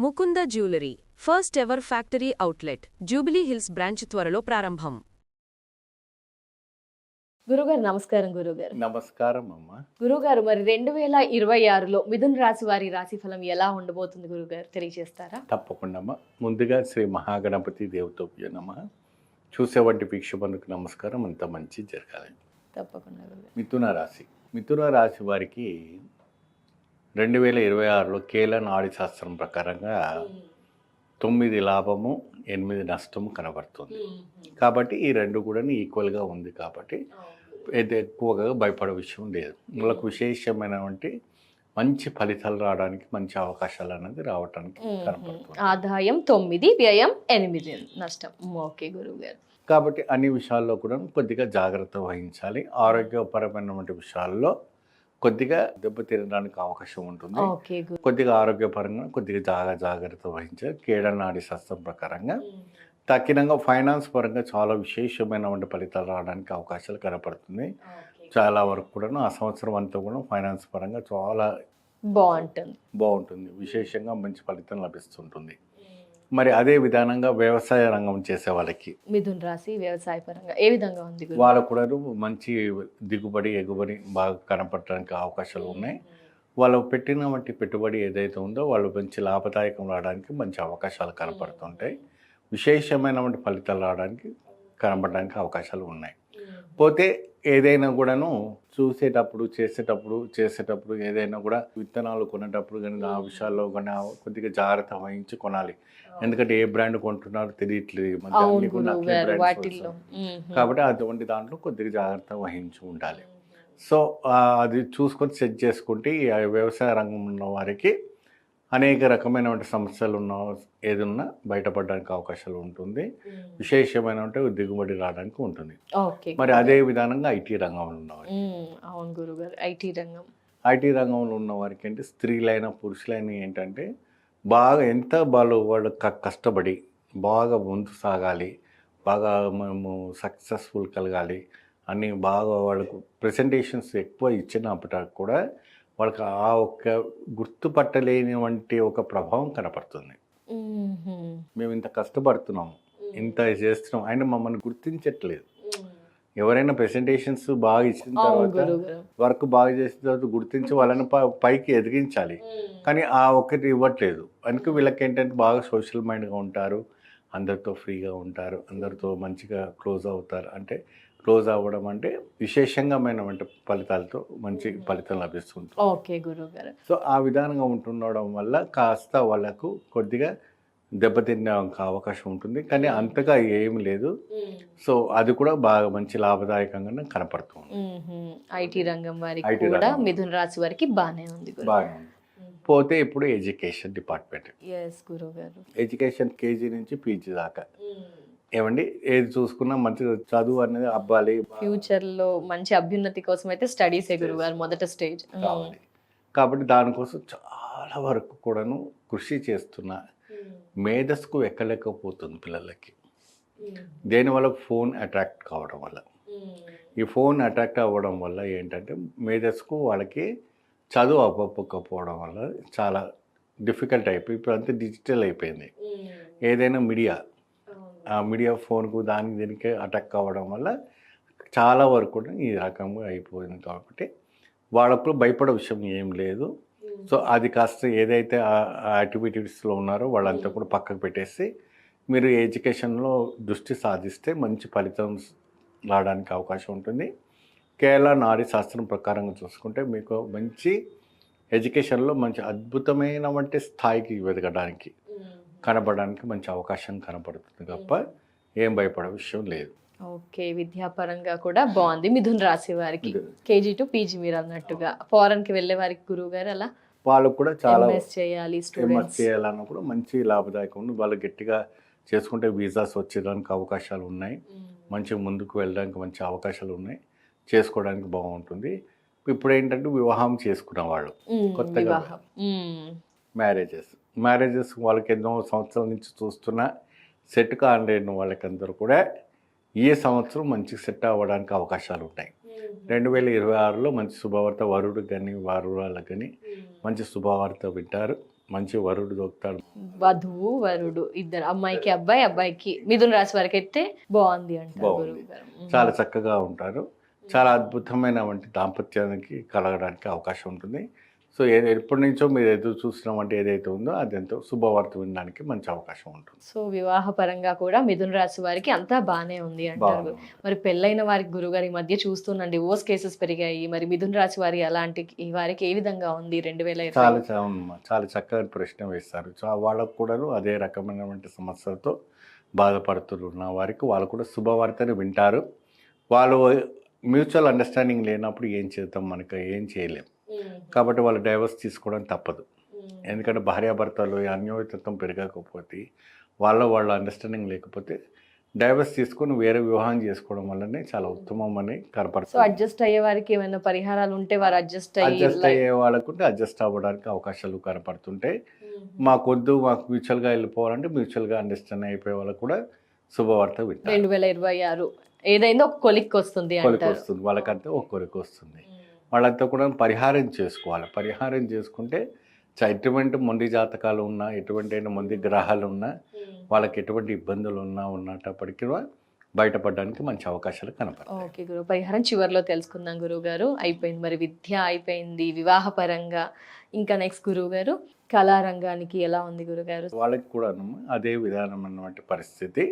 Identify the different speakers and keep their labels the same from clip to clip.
Speaker 1: Mukunda jewellery first ever factory outlet Jubilee Hills branch త్వరలో ప్రారంభం.
Speaker 2: గురుగారు నమస్కారం గురుగారు.
Speaker 3: నమస్కారం అమ్మ.
Speaker 2: గురుగారు మరి రెండు వేల ఇరవై ఆరులో మిథున్ రాశి వారి రాశి ఫలం ఎలా ఉండబోతుంది గురుగారు? తెలియజేస్తారా?
Speaker 3: తప్పకుండా అమ్మ. ముందుగా శ్రీ మహాగణపతి దేవతోప్య నమ చూసేవంటి వీక్షకులకు నమస్కారం. అంత మంచి జరగాలి.
Speaker 2: తప్పకుండా
Speaker 3: మిథున రాశి. మిథున రాశి వారికి రెండు వేల ఇరవై ఆరులో కేల నాడి శాస్త్రం ప్రకారంగా తొమ్మిది లాభము ఎనిమిది నష్టము కనబడుతుంది. కాబట్టి ఈ రెండు కూడా ఈక్వల్గా ఉంది కాబట్టి అయితే ఎక్కువగా భయపడే విషయం లేదు. వాళ్ళకు విశేషమైనటువంటి మంచి ఫలితాలు రావడానికి మంచి అవకాశాలు అనేది రావడానికి కనపడుతుంది.
Speaker 2: ఆదాయం తొమ్మిది వ్యయం ఎనిమిది నష్టం. ఓకే గురుగారు
Speaker 3: కాబట్టి అన్ని విషయాల్లో కూడా కొద్దిగా జాగ్రత్త వహించాలి. ఆరోగ్యపరమైనటువంటి విషయాల్లో కొద్దిగా దెబ్బతినడానికి అవకాశం ఉంటుంది. కొద్దిగా ఆరోగ్యపరంగా కొద్దిగా జాగా జాగ్రత్త వహించాలి. కేడనాడి శాస్త్రం ప్రకారంగా. తక్కినంగా ఫైనాన్స్ పరంగా చాలా విశేషమైనటువంటి ఫలితాలు రావడానికి అవకాశాలు కనపడుతుంది. చాలా వరకు కూడా ఆ సంవత్సరం అంతా కూడా ఫైనాన్స్ పరంగా చాలా
Speaker 2: బాగుంటుంది.
Speaker 3: బాగుంటుంది. విశేషంగా మంచి ఫలితం లభిస్తుంటుంది. మరి అదే విధానంగా వ్యవసాయ రంగం చేసే వాళ్ళకి.
Speaker 2: మిథున్ రాశి వ్యవసాయ పరంగా ఏ విధంగా ఉంది
Speaker 3: వాళ్ళకు కూడా మంచి దిగుబడి ఎగుబడి బాగా కనపడడానికి అవకాశాలు ఉన్నాయి. వాళ్ళు పెట్టిన వంటి పెట్టుబడి ఏదైతే ఉందో వాళ్ళు మంచి లాభదాయకం రావడానికి మంచి అవకాశాలు కనపడుతుంటాయి. విశేషమైనటువంటి ఫలితాలు రావడానికి కనపడడానికి అవకాశాలు ఉన్నాయి. పోతే ఏదైనా కూడాను చూసేటప్పుడు చేసేటప్పుడు చేసేటప్పుడు ఏదైనా కూడా విత్తనాలు కొనేటప్పుడు కానీ ఆ విషయాల్లో కానీ కొద్దిగా జాగ్రత్త వహించి కొనాలి. ఎందుకంటే ఏ బ్రాండ్ కొంటున్నారో తెలియట్లేదు. కాబట్టి అటువంటి దాంట్లో కొద్దిగా జాగ్రత్త వహించి ఉండాలి. సో అది చూసుకొని సెట్ చేసుకుంటే ఈ వ్యవసాయ రంగం ఉన్న వారికి అనేక రకమైనటువంటి సమస్యలు ఉన్న ఏదున్నా బయటపడడానికి అవకాశాలు ఉంటుంది. విశేషమైనటువంటి దిగుబడి రావడానికి ఉంటుంది. మరి అదే విధానంగా ఐటీ రంగంలో ఉన్నవారు
Speaker 2: మ్మ్. అవును గురుగారు ఐటీ రంగం.
Speaker 3: ఐటీ రంగంలో ఉన్న వారికి అంటే స్త్రీలైన పురుషులైన ఏంటంటే బాగా ఎంత వాళ్ళు వాళ్ళు కష్టపడి బాగా ముందు సాగాలి బాగా మేము సక్సెస్ఫుల్ కలగాలి అన్ని బాగా వాళ్ళకు ప్రెజెంటేషన్స్ ఎక్కువ ఇచ్చినప్పటికీ కూడా వాళ్ళకి ఆ ఒక్క గుర్తుపట్టలేని వంటి ఒక ప్రభావం కనపడుతుంది.
Speaker 2: మ్మ్.
Speaker 3: ఇంత కష్టపడుతున్నాము ఇంత చేస్తున్నాం ఆయన మమ్మల్ని గుర్తించట్లేదు. ఎవరైనా ప్రెజెంటేషన్స్ బాగా ఇచ్చిన తర్వాత వర్క్ బాగా చేసిన తర్వాత గుర్తించి వాళ్ళని పైకి ఎదిగించాలి. కానీ ఆ ఒక్కటి ఇవ్వట్లేదు. అందుకే వీళ్ళకి ఏంటంటే బాగా సోషల్ మైండ్గా ఉంటారు అందరితో ఫ్రీగా ఉంటారు అందరితో మంచిగా క్లోజ్ అవుతారు. అంటే క్లోజ్ అవ్వడం అంటే విశేషంగామైనటువంటి ఫలితాలతో మంచి ఫలితం లభిస్తుంది
Speaker 2: ఓకే గురుగారు
Speaker 3: సో ఆ విధానంగా ఉంటుండడం వల్ల కాస్త వాళ్ళకు కొద్దిగా దెబ్బతినే అవకాశం ఉంటుంది. కానీ అంతగా ఏమి లేదు. సో అది కూడా బాగా మంచి లాభదాయకంగానే కనపడుతుంది.
Speaker 2: ఐటీ రంగం వారికి కూడా
Speaker 3: రంగం.
Speaker 2: మిథున రాశి వారికి బాగానే ఉంది గురు
Speaker 3: బాగా ఉంది. పోతే ఇప్పుడు education department.
Speaker 2: Yes
Speaker 3: education KG నుంచి పీజీ దాకా. ఏమండి? ఏది చూసుకున్నా మంచి చదువు అనేది అబ్బాలి.
Speaker 2: ఫ్యూచర్లో మంచి అభ్యున్నతి కోసం అయితే స్టడీసే గురుగారు మొదట స్టేజ్.
Speaker 3: కావాలి. కాబట్టి దానికోసం చాలా వరకు కూడాను కృషి చేస్తున్న. మేధస్కు ఎక్కలేకపోతుంది పిల్లలకి. దేనివల్ల ఫోన్ అట్రాక్ట్ కావడం వల్ల? ఈ ఫోన్ అట్రాక్ట్ అవ్వడం వల్ల ఏంటంటే మేధస్కు వాళ్ళకి చదువు అవ్వకపోవడం వల్ల చాలా డిఫికల్ట్ అయిపోయి ఇప్పుడు అంతా డిజిటల్ అయిపోయింది. ఏదైనా మీడియా ఆ మీడియా ఫోన్కు దానికి దీనికి అటాక్ అవ్వడం వల్ల చాలా వరకు కూడా ఈ రకంగా అయిపోయింది కాబట్టి వాళ్ళకు భయపడే విషయం ఏం లేదు. సో అది కాస్త ఏదైతే యాక్టివిటీస్లో ఉన్నారో వాళ్ళంతా కూడా పక్కకు పెట్టేసి మీరు ఎడ్యుకేషన్లో దృష్టి సాధిస్తే మంచి ఫలితం రావడానికి అవకాశం ఉంటుంది. కేరళ నాడీ శాస్త్రం ప్రకారంగా చూసుకుంటే మీకు మంచి ఎడ్యుకేషన్లో మంచి అద్భుతమైన వంటి స్థాయికి ఎదగడానికి కనపడడానికి మంచి అవకాశం కనపడుతుంది తప్ప ఏం భయపడే విషయం లేదు.
Speaker 2: ఓకే విద్యాపరంగా కూడా బాగుంది. మిథున్ రాశి వారికి. కేజీ టు పీజీ మీరు అన్నట్టుగా. ఫారెన్కి వెళ్ళే వారికి గురువు గారు అలా
Speaker 3: వాళ్ళకు కూడా చాలా
Speaker 2: చేయాలి
Speaker 3: ఎంఎస్ చేయాలన్నా కూడా మంచి లాభదాయకం ఉంది. వాళ్ళు గట్టిగా చేసుకుంటే వీసాస్ వచ్చేదానికి అవకాశాలు ఉన్నాయి. మంచి ముందుకు వెళ్ళడానికి మంచి అవకాశాలు ఉన్నాయి. చేసుకోవడానికి బాగుంటుంది. ఇప్పుడు ఏంటంటే వివాహం చేసుకున్న వాళ్ళు. కొత్తగా. మ్యారేజెస్. మ్యారేజెస్ వాళ్ళకి ఎన్నో సంవత్సరాల నుంచి చూస్తున్న సెట్ కాలేని వాళ్ళకందరూ కూడా ఈ సంవత్సరం మంచి సెట్ అవ్వడానికి అవకాశాలు ఉన్నాయి రెండు వేల ఇరవై ఆరులో మంచి శుభవార్త వరుడు కానీ వారు వాళ్ళకి కానీ మంచి శుభవార్త వింటారు. మంచి వరుడు దొరుకుతాడు.
Speaker 2: వధువు వరుడు ఇద్దరు అమ్మాయికి అబ్బాయి అబ్బాయికి మిథున రాశి వారికి అయితే బాగుంది. అంటారు
Speaker 3: చాలా చక్కగా ఉంటారు. చాలా అద్భుతమైన వంటి దాంపత్యానికి కలగడానికి అవకాశం ఉంటుంది. సో ఏ ఎప్పటి నుంచో మీరు ఎదురు చూసిన వంటి ఏదైతే ఉందో అది ఎంతో శుభవార్త వినడానికి మంచి అవకాశం ఉంటుంది.
Speaker 2: సో వివాహ పరంగా కూడా మిథున రాశి వారికి అంతా బానే ఉంది అంటారు. మరి పెళ్ళైన వారికి గురుగారు మధ్య చూస్తున్నాం డివోర్స్ కేసెస్ పెరిగాయి. మరి మిథున రాశి వారి అలాంటి ఈ వారికి ఏ విధంగా ఉంది రెండు వేల
Speaker 3: చాలా చాలా చక్కగా ప్రశ్న వేస్తారు. సో వాళ్ళకు కూడా అదే రకమైనటువంటి సమస్యలతో బాధపడుతున్న వారికి వాళ్ళు కూడా శుభవార్తని వింటారు. వాళ్ళు మ్యూచువల్ అండర్స్టాండింగ్ లేనప్పుడు ఏం చేద్దాం మనకు ఏం చేయలేం. కాబట్టి వాళ్ళు డైవర్స్ తీసుకోవడం తప్పదు. ఎందుకంటే భార్యాభర్తలు అన్యోన్యతత్వం పెరగకపోతే వాళ్ళ వాళ్ళ అండర్స్టాండింగ్ లేకపోతే డైవర్స్ తీసుకొని వేరే వివాహం చేసుకోవడం వల్లనే చాలా ఉత్తమం అని
Speaker 2: సో
Speaker 3: కనపడుతుంది
Speaker 2: అడ్జస్ట్ అయ్యే వారికి ఏమైనా పరిహారాలు ఉంటే వారు అడ్జస్ట్ అయ్యి
Speaker 3: అడ్జస్ట్ అయ్యే వాళ్ళకుంటే అడ్జస్ట్ అవ్వడానికి అవకాశాలు కనపడుతుంటాయి మాకొద్దు మాకు మ్యూచువల్గా వెళ్ళిపోవాలంటే మ్యూచువల్గా అండర్స్టాండ్ అయిపోయే వాళ్ళకు కూడా శుభవార్త
Speaker 2: రెండు వేల ఇరవై ఆరు ఏదైందో ఒక కొలిక్ వస్తుంది
Speaker 3: కొలికి వస్తుంది. వాళ్ళకంతా ఒక్కొరికి వస్తుంది. వాళ్ళంతా కూడా పరిహారం చేసుకోవాలి. పరిహారం చేసుకుంటే ఎటువంటి మొండి జాతకాలు ఉన్నా ఎటువంటి అయినా మొండి గ్రహాలు ఉన్నా వాళ్ళకి ఎటువంటి ఇబ్బందులు ఉన్నా ఉన్నప్పటికీ కూడా బయటపడడానికి మంచి అవకాశాలు కనపడతాయి.
Speaker 2: ఓకే గురువు పరిహారం చివరిలో తెలుసుకుందాం గురువు గారు అయిపోయింది మరి విద్య అయిపోయింది వివాహ పరంగా ఇంకా నెక్స్ట్ గురువు గారు కళారంగానికి ఎలా ఉంది గురుగారు
Speaker 3: వాళ్ళకి కూడా అదే విధానం అన్నమాట పరిస్థితి.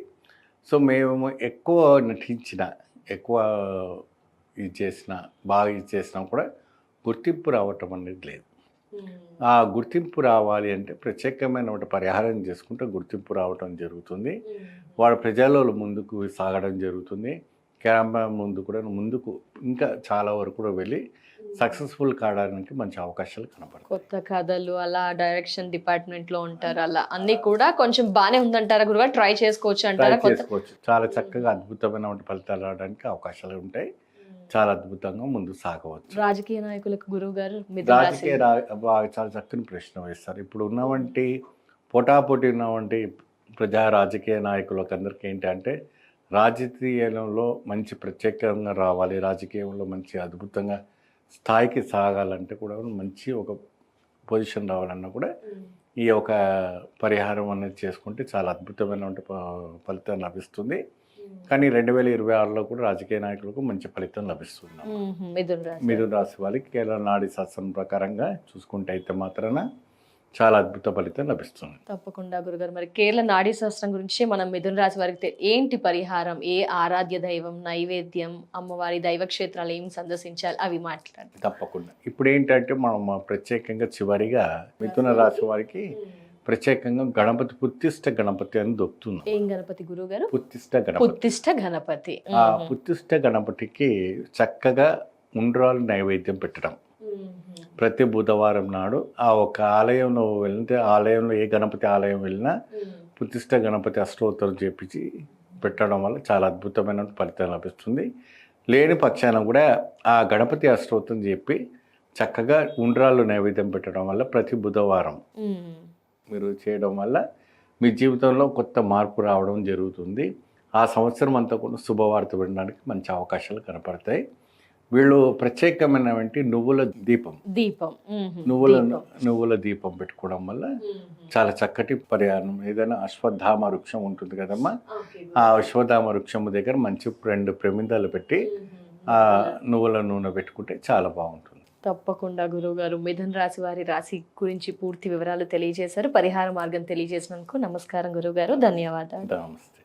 Speaker 3: సో మేము ఎక్కువ నటించిన ఎక్కువ ఇది చేసిన బాగా ఇది చేసినా కూడా గుర్తింపు రావటం అనేది లేదు. ఆ గుర్తింపు రావాలి అంటే ప్రత్యేకమైన ఒకటి పరిహారం చేసుకుంటే గుర్తింపు రావటం జరుగుతుంది. వాళ్ళ ప్రజలలో ముందుకు సాగడం జరుగుతుంది. కెమెరా ముందు కూడా ముందుకు ఇంకా చాలా వరకు కూడా వెళ్ళి సక్సెస్ఫుల్ కావడానికి మంచి అవకాశాలు కనపడతాయి
Speaker 2: కొత్త కథలు అలా డైరెక్షన్ డిపార్ట్మెంట్లో ఉంటారు అలా అన్ని కూడా కొంచెం బానే ఉందంటారా గురుగారు? ట్రై చేసుకోవచ్చు
Speaker 3: ట్రై
Speaker 2: అంటారా
Speaker 3: చేసుకోవచ్చు. చాలా చక్కగా అద్భుతమైన ఫలితాలు రావడానికి అవకాశాలు ఉంటాయి. చాలా అద్భుతంగా ముందు సాగవచ్చు.
Speaker 2: రాజకీయ నాయకులకు గురువు గారు
Speaker 3: రాజకీయ చాలా చక్కని ప్రశ్న వేస్తారు. ఇప్పుడు ఉన్నవంటి పోటాపోటీ ఉన్నవంటి ప్రజా రాజకీయ నాయకులకు అందరికీ ఏంటంటే రాజకీయంలో మంచి ప్రత్యేకంగా రావాలి రాజకీయంలో మంచి అద్భుతంగా స్థాయికి సాగాలంటే కూడా మంచి ఒక పొజిషన్ రావాలన్నా కూడా ఈ ఒక పరిహారం అనేది చేసుకుంటే చాలా అద్భుతమైన ఫలితం లభిస్తుంది. కానీ రెండు వేల ఇరవై ఆరులో కూడా రాజకీయ నాయకులకు మంచి ఫలితం లభిస్తుంది.
Speaker 2: మిథున రాశి
Speaker 3: వాళ్ళకి కేరళ నాడి శాస్త్రం ప్రకారంగా చూసుకుంటే అయితే మాత్రాన చాలా అద్భుత ఫలితం లభిస్తుంది.
Speaker 2: తప్పకుండా గురుగారు. మరి కేరళ నాడీ శాస్త్రం గురించి మనం మిథున రాశి వారికి ఏంటి పరిహారం? ఏ ఆరాధ్య దైవం నైవేద్యం అమ్మవారి దైవ క్షేత్రాలు ఏం సందర్శించాలి? అవి మాట్లాడండి
Speaker 3: తప్పకుండా. ఇప్పుడు ఏంటంటే మనం ప్రత్యేకంగా చివరిగా మిథున రాశి వారికి ప్రత్యేకంగా గణపతి పుత్తిష్ట గణపతి అని దొక్కుతున్నాం
Speaker 2: ఏం గణపతి గురువు గారు
Speaker 3: పుత్తిష్ట గణపతి.
Speaker 2: పుత్తిష్ట గణపతి.
Speaker 3: ఆ పుత్తిష్ట గణపతికి చక్కగా ఉండ్రాలు నైవేద్యం పెట్టడం. ప్రతి బుధవారం నాడు ఆ ఒక ఆలయంలో వెళ్తే ఆలయంలో ఏ గణపతి ఆలయం వెళ్ళినా పుత్తిష్ట గణపతి అష్టోత్తరం చేపించి పెట్టడం వల్ల చాలా అద్భుతమైన ఫలితం లభిస్తుంది. లేని పక్షాన కూడా ఆ గణపతి అష్టోత్తరం చెప్పి చక్కగా ఉండ్రాళ్ళు నైవేద్యం పెట్టడం వల్ల ప్రతి బుధవారం. మీరు చేయడం వల్ల మీ జీవితంలో కొత్త మార్పు రావడం జరుగుతుంది. ఆ సంవత్సరం అంతా కూడా శుభవార్త వినడానికి మంచి అవకాశాలు కనపడతాయి. వీళ్ళు ప్రత్యేకమైనటువంటి నువ్వుల దీపం.
Speaker 2: దీపం.
Speaker 3: నువ్వుల. నువ్వుల దీపం పెట్టుకోవడం వల్ల చాలా చక్కటి పరిహారం. ఏదైనా అశ్వత్థామ వృక్షం ఉంటుంది కదమ్మా. ఆ అశ్వత్థామ వృక్షము దగ్గర మంచి రెండు ప్రమిదాలు పెట్టి ఆ నువ్వుల నూనె పెట్టుకుంటే చాలా బాగుంటుంది.
Speaker 2: తప్పకుండా గురువు గారు రాశి వారి రాశి గురించి పూర్తి వివరాలు తెలియజేశారు. పరిహార మార్గం తెలియజేసినందుకు నమస్కారం గురువుగారు. ధన్యవాదాలు.
Speaker 3: నమస్తే.